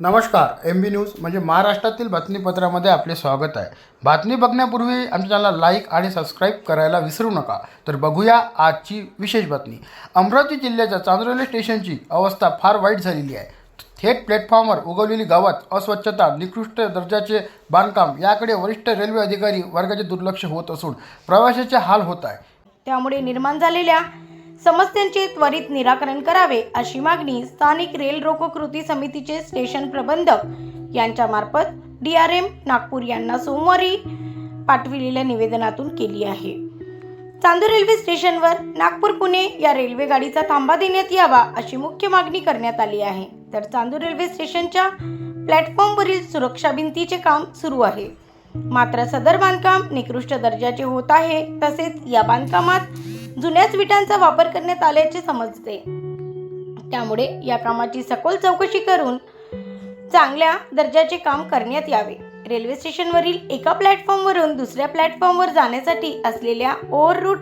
नमस्कार एम बी न्यूज म्हणजे महाराष्ट्रातील बातमीपत्रामध्ये आपले स्वागत आहे. बातमी बघण्यापूर्वी आमच्या चॅनलला लाईक आणि सबस्क्राईब करायला विसरू नका. तर बघूया आजची विशेष बातमी. अमरावती जिल्ह्याच्या चांदूर रेल्वे स्टेशनची अवस्था फार वाईट झालेली आहे. थेट प्लॅटफॉर्मवर उगवलेली गावात अस्वच्छता निकृष्ट दर्जाचे बांधकाम याकडे वरिष्ठ रेल्वे अधिकारी वर्गाचे दुर्लक्ष होत असून प्रवाशाचे हाल होत आहे. त्यामुळे निर्माण झालेल्या समस्यांचे त्वरित निराकरण करावे अशी मागणी स्थानिक रेल रोको कृती समितीचे स्टेशन प्रबंधक यांच्यामार्फत डी आर एम नागपूर यांना सोमवारी पाठविलेल्या निवेदनातून केली आहे. चांदूर रेल्वे स्टेशनवर नागपूर पुणे या रेल्वे गाडीचा थांबा देण्यात यावा अशी मुख्य मागणी करण्यात आली आहे. तर चांदूर रेल्वे स्टेशनच्या प्लॅटफॉर्मवरील सुरक्षा भिंतीचे काम सुरू आहे. मात्र सदर बांधकाम निकृष्ट दर्जाचे होत आहे तसेच या बांधकामात जुन्याच विटांचा वापर करण्यात आल्याचे समजते. त्यामुळे या कामाची सखोल चौकशी करून चांगल्या दर्जाचे काम करण्यात यावे. रेल्वे स्टेशनवरील एका प्लॅटफॉर्मवरून दुसऱ्या प्लॅटफॉर्मवर जाण्यासाठी असलेल्या ओव्हररूट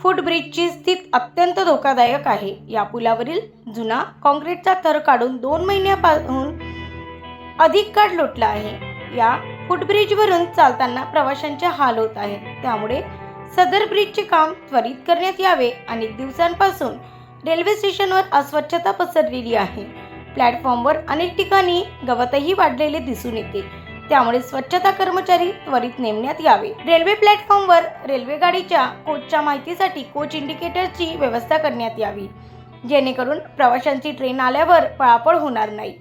फुटब्रिजची स्थित अत्यंत धोकादायक आहे. या पुलावरील जुना कॉन्क्रीटचा थर काढून दोन महिन्यापासून अधिक काळ लोटला आहे. या फुटब्रिजवरून चालताना प्रवाशांचे हाल होत आहे त्यामुळे सदर ब्रिजचे काम त्वरित करण्यात यावे अनेक दिवसांपासून रेल्वे स्टेशनवर अस्वच्छता पसरलेली आहे. प्लॅटफॉर्मवर अनेक ठिकाणी गवतही वाढलेले दिसून येते. त्यामुळे स्वच्छता कर्मचारी त्वरित नेमण्यात यावे. रेल्वे प्लॅटफॉर्मवर रेल्वे गाडीच्या कोचच्या माहितीसाठी कोच इंडिकेटरची व्यवस्था करण्यात यावी. जेणेकरून प्रवाशांची ट्रेन आल्यावर पळापळ होणार नाही.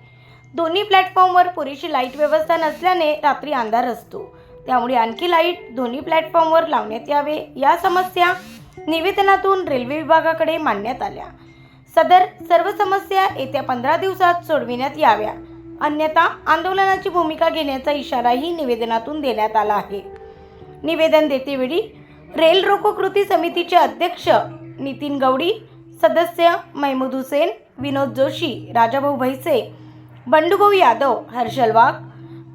दोन्ही प्लॅटफॉर्मवर पुरेशी लाइट व्यवस्था नसल्याने रात्री अंधार असतो. त्यामुळे आणखी लाइट दोन्ही प्लॅटफॉर्मवर लावण्यात यावे. या समस्या निवेदनातून रेल्वे विभागाकडे मांडण्यात आल्या. सदर सर्व समस्या येत्या पंधरा दिवसात सोडविण्यात याव्या. अन्यथा आंदोलनाची भूमिका घेण्याचा इशाराही निवेदनातून देण्यात आला आहे. निवेदन देतेवेळी रेल रोको कृती समितीचे अध्यक्ष नितीन गवडी सदस्य महमूद हुसेन विनोद जोशी राजाभाऊ भैसे बंडूभाऊ यादव हर्षल वाघ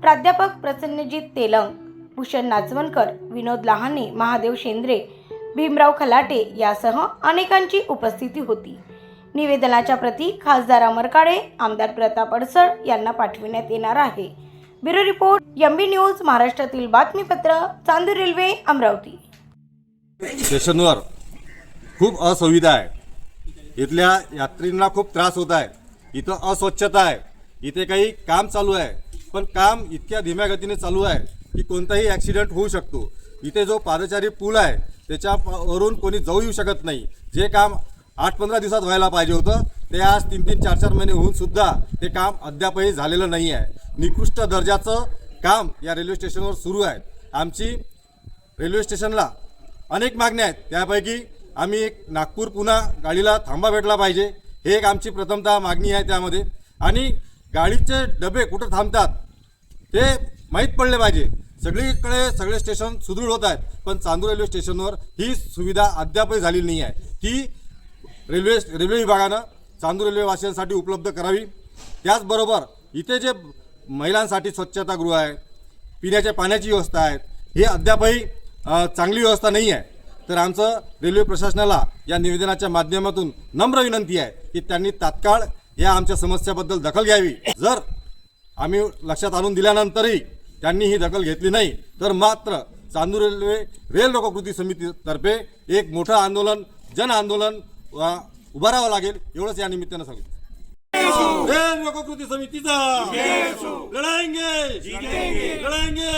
प्राध्यापक प्रसन्नजीत तेलंग भूषण नाचवणकर विनोद लहाने महादेव शेंद्रे भीमराव खलाटे यासह अनेकांची उपस्थिती होती. निवेदनाच्या प्रती खासदार अमर काळे आमदार प्रताप अडसळ यांना पाठविण्यात येणार आहे. ब्युरो रिपोर्ट एमबी न्यूज महाराष्ट्रातील बातमीपत्र चांदूर रेल्वे अमरावती. स्टेशनवर खूप असुविधा आहे. इथल्या यात्रींना खूप त्रास होत आहे. इथं अस्वच्छता आहे. इथे काही काम चालू आहे. पण काम इतक्या धीम्या गतीने चालू आहे. की कोणताही ॲक्सिडेंट होऊ शकतो. इथे जो पादचारी पूल आहे त्याच्यावरून कोणी जाऊ येऊ शकत नाही. जे काम आठ पंधरा दिवसात व्हायला पाहिजे होतं ते आज तीन तीन चार चार महिने होऊन सुद्धा ते काम अद्यापही झालेलं नाही आहे. निकृष्ट दर्जाचं काम या रेल्वे स्टेशनवर सुरू आहे. आमची रेल्वे स्टेशनला अनेक मागण्या आहेत. त्यापैकी आम्ही एक नागपूर पुन्हा गाडीला थांबा भेटला पाहिजे. हे एक आमची प्रथमतः मागणी आहे त्यामध्ये. आणि गाडीचे डबे कुठं थांबतात ते माहीत पडले पाहिजे. सगळीकडे सगळे स्टेशन सुदृढ होत आहेत पण चांदूर रेल्वे स्टेशनवर ही सुविधा अद्यापही झालेली नाही आहे. ती रेल्वे रेल्वे विभागानं चांदूर रेल्वेवासियांसाठी उपलब्ध करावी. त्याचबरोबर इथे जे महिलांसाठी स्वच्छतागृह आहे पिण्याच्या पाण्याची व्यवस्था आहे ही अद्यापही चांगली व्यवस्था नाही आहे. तर आमचं रेल्वे प्रशासनाला या निवेदनाच्या माध्यमातून नम्र विनंती आहे की त्यांनी तात्काळ या आमच्या समस्याबद्दल दखल घ्यावी. जर आम्ही लक्षात आणून दिल्यानंतरही त्यांनी ही दखल घेतली नाही. तर मात्र चांदूर रेल्वे रेल लोककृती समितीतर्फे एक मोठं आंदोलन जन आंदोलन उभारावं लागेल एवढंच या निमित्तानं सांगितलं. रेल लोककृती समितीचा. लढाएंगे लढाएंगे